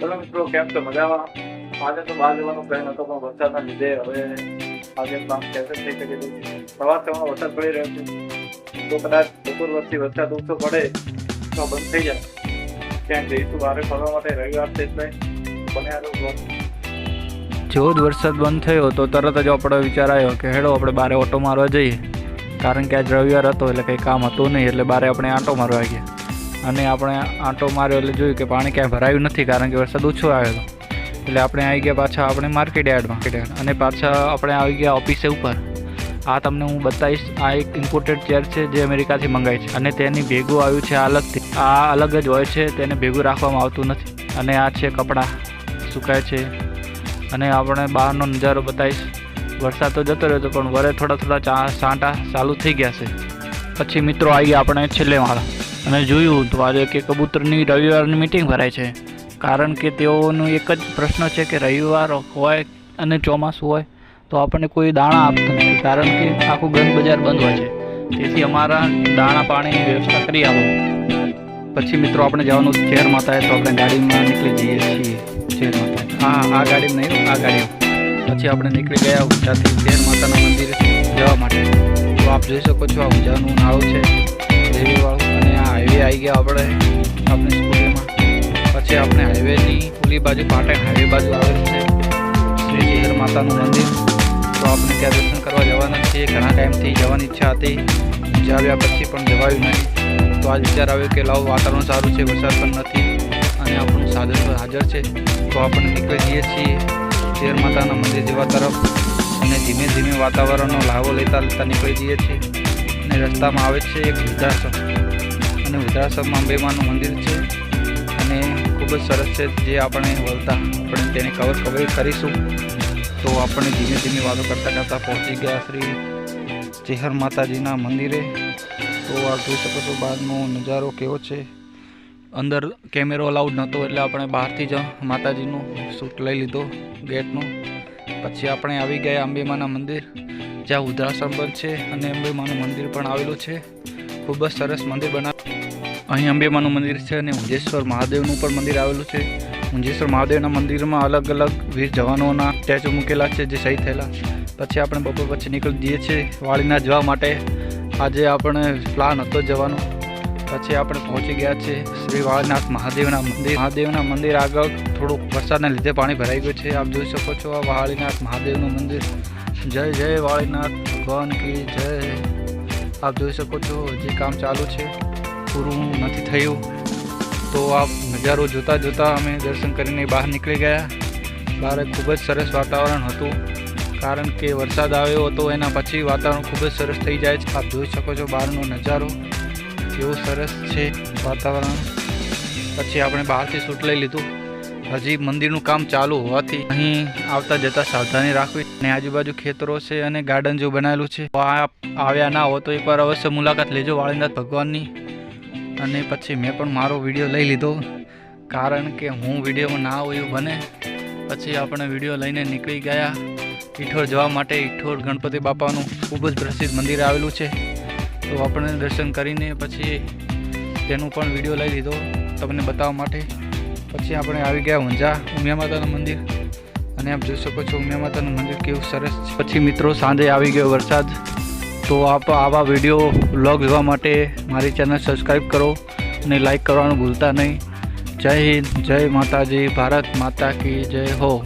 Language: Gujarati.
ચલો મિત્રો, કેમ છો? મજામાં? આજે તો બહાર જવાનો પ્લાન હતો, પણ વરસાદના લીધે હવે આજે કામ કેન્સલ થઈ શકે છે. પ્રવાસમાં વરસાદ પડી રહ્યો છે. તો કદાચ બપોર વર્ષથી વરસાદ ઓછો પડે તો બંધ થઈ જાય. ક્યાંક જઈશું બહાર ફરવા માટે રવિવાર છે એટલે બને આ જેવો જ વરસાદ બંધ થયો, તો તરત જ આપણો વિચાર આવ્યો કે હેડો, આપણે બારે ઓટો મારવા જઈએ. કારણ કે આજ રવિવાર હતો, એટલે કંઈ કામ હતું નહીં, એટલે બારે આપણે આંટો મારવા ગયા. અને આપણે આંટો માર્યો એટલે જોયું કે પાણી ક્યાંય ભરાયું નથી કારણ કે વરસાદ ઓછો આવ્યો હતો. એટલે આપણે આવી ગયા પાછા આપણે માર્કેટ યાર્ડ માર્કેટ યાર્ડ. અને પાછા આપણે આવી ગયા ઓફિસે ઉપર. આ તમને હું બતાવીશ, આ એક ઇમ્પોર્ટેડ ચેર છે જે અમેરિકાથી મંગાવી છે. અને તેની ભેગું આવ્યું છે આ અલગથી. આ અલગ જ હોય છે, તેને ભેગું રાખવામાં આવતું નથી. અને આ છે કપડાં, સુકાય છે. અને આપણે બહારનો નજારો બતાવીશ. વરસાદ તો જતો રહ્યો હતો, પણ વરે થોડા થોડા સાંટા ચાલુ થઈ ગયા છે. પછી મિત્રો આવી ગયા આપણે છેલ્લે માળા. અને જોયું તો કે કબૂતરની રવિવારની મિટિંગ ભરાય છે. કારણ કે તેઓનો એક જ પ્રશ્ન છે કે રવિવાર હોય અને ચોમાસું હોય, તો આપણને કોઈ દાણા આપતું નથી. કારણ કે આખું ગંદ બજાર બંધ હોય છે. તેથી અમારા દાણા પાણીની વ્યવસ્થા કરી આપો. પછી મિત્રો, આપણે જવાનું શહેર માતા તો આપણે ગાડીમાં નીકળી જઈએ છીએ. શહેર માતા. હા, આ ગાડીમાં નહીં, આ ગાડી. પછી આપણે નીકળી ગયા ઊંઝાથી શહેર માતાના મંદિરે જવા માટે. તો આપ જોઈ શકો છો, આ ઊંઝાનું નાળું છે. દેવીવાળું આવી ગયા આપણે આપણી સ્કૂટીમાં. પછી આપણે હાઈવેની ઓલી બાજુ પાટણ હાઈવે બાજુ આવેલું છે. શ્રી માતાનું મંદિર. તો આપણે ત્યાં દર્શન કરવા જવાના છીએ. ઘણા ટાઈમથી જવાની ઈચ્છા હતી. જાવ્યા પછી પણ જવાયું નહીં. તો આજ વિચાર આવ્યો કે લાવ, વાતાવરણ સારું છે, વરસાદ પણ નથી અને આપણું સાધન હાજર છે. તો આપણે નીકળી જઈએ છીએ શેર માતાના મંદિર જેવા તરફ. અને ધીમે ધીમે વાતાવરણનો લાવો લેતા લેતા નીકળી જઈએ છીએ. અને રસ્તામાં આવે છે એક વૃદ્ધાશ્રમ. અને વૃદ્ધાશ્રમમાં અંબેમાનું મંદિર છે. અને ખૂબ જ સરસ છે જે આપણે વળતા આપણે તેને કવર કવર કરીશું. તો આપણે ધીમે ધીમે વાતો કરતાં કરતાં પહોંચી ગયા શ્રી ચેહર માતાજીના મંદિરે. તો આ જોઈ શકો છો બહારનો નજારો કેવો છે. અંદર કેમેરો અલાઉડ નહોતો એટલે આપણે બહારથી જ માતાજીનું શૂટ લઈ લીધો ગેટનો. પછી આપણે આવી ગયા અંબેમાના મંદિર, જ્યાં ઉધરાસમ પણ છે અને અંબેમાનું મંદિર પણ આવેલું છે. ખૂબ જ સરસ મંદિર બનાવ્યું. અહીં અંબેમાનું મંદિર છે અને ઊંઝેશ્વર મહાદેવનું પણ મંદિર આવેલું છે. ઊંઝેશ્વર મહાદેવના મંદિરમાં અલગ અલગ વીર જવાનોના સ્ટેચ્યુ મૂકેલા છે જે શહીદ થયેલા. પછી આપણે બપોર પછી નીકળી જઈએ છીએ વાળીના જવા માટે. આજે આપણે પ્લાન હતો જવાનો. પછી આપણે પહોંચી ગયા છે શ્રી વાળનાથ મહાદેવના મંદિર. મહાદેવના મંદિર આગળ થોડુંક વરસાદના લીધે પાણી ભરાઈ ગયું છે. આપ જોઈ શકો છો આ વાળીનાથ મહાદેવનું મંદિર. જય જય વાળીનાથ ભગવાન કી જય. આપ જોઈ શકો છો હજી કામ ચાલુ છે. પૂરું નથી થયું. તો આ નજારો જોતા જોતા અમે દર્શન કરીને બહાર નીકળી ગયા. બહાર ખૂબ જ સરસ વાતાવરણ હતું. કારણ કે વરસાદ આવ્યો હતો, એના પછી વાતાવરણ ખૂબ જ સરસ થઈ જાય છે. આપ જોઈ શકો છો બહારનો નજારો. કેવો સરસ છે વાતાવરણ. પછી આપણે બહારથી શૂટ લઈ લીધું. હજી મંદિરનું કામ ચાલુ હોવાથી અહીં આવતા જતા સાવધાની રાખવી. અને આજુબાજુ ખેતરો છે અને ગાર્ડન જેવું બનાવેલું છે. આવ્યા ના હો તો એકવાર અવશ્ય મુલાકાત લેજો વાળીનાથ ભગવાનની. અને પછી મેં પણ મારો વીડિયો લઈ લીધો. કારણ કે હું વિડીયોમાં ના હોય એવું બને. પછી આપણે વીડિયો લઈને નીકળી ગયા. ઈઠોર જવા માટે ઈઠોર ગણપતિ બાપાનું ખૂબ જ પ્રસિદ્ધ મંદિર આવેલું છે. તો આપણે દર્શન કરીને પછી તેનું પણ વીડિયો લઈ લીધો તમને બતાવવા માટે. પછી આપણે આવી ગયા ઊંઝા ઉમિયા માતાનું મંદિર. અને આપ જોઈ શકો છો ઉમિયા માતાનું મંદિર કેવું સરસ પછી મિત્રો, સાંજે આવી ગયો વરસાદ. તો આપ આવા વીડિયો વ્લોગ જોવા માટે મારી ચેનલ સબસ્ક્રાઈબ કરો અને લાઈક કરવાનું ભૂલતા નહીં. જય હિન્દ, જય માતાજી, ભારત માતા કી જય હો.